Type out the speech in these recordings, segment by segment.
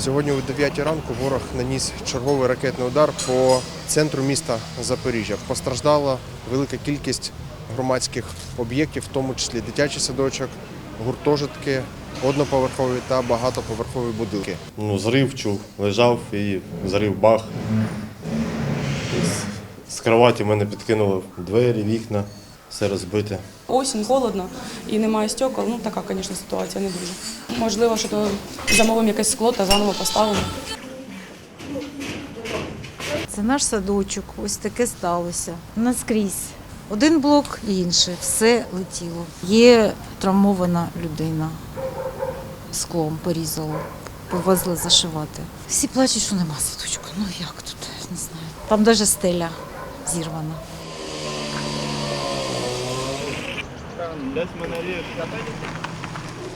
Сьогодні о 9 ранку ворог наніс черговий ракетний удар по центру міста Запоріжжя. Постраждала велика кількість громадських об'єктів, в тому числі дитячий садочок, гуртожитки, одноповерхові та багатоповерхові будинки. Ну, зрив чув, лежав і зрив бах. З- кроваті мене підкинуло двері, вікна, все розбите. Осінь, холодно і немає стекол. Ну така, звісно, ситуація не дуже. Можливо, що то замовимо якесь скло та заново поставимо. Це наш садочок, ось таке сталося. Наскрізь. Один блок і інший. Все летіло. Є травмована людина. Склом порізало. Повезли зашивати. Всі плачуть, що нема садочку. Ну як тут? Не знаю. Там навіть стеля зірвана.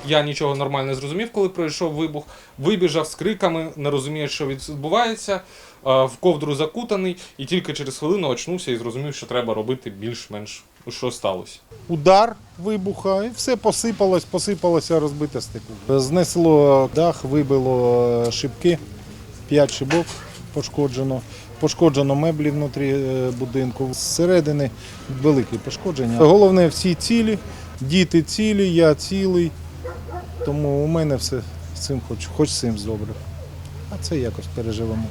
Я нічого нормально не зрозумів, коли пройшов вибух. Вибіжав з криками, не розуміє, що відбувається, в ковдру закутаний, і тільки через хвилину очнувся і зрозумів, що треба робити більш-менш що сталося. удар вибуха, і все посипалось, посипалося розбите стекло. Знесло дах, вибило шибки, п'ять шибок пошкоджено. Пошкоджено меблі внутрі е, будинку. Зсередини великі пошкодження. Головне, всі цілі, діти цілі, я цілий. Тому у мене все з цим хоч, хоч з цим добре. А це якось переживемо.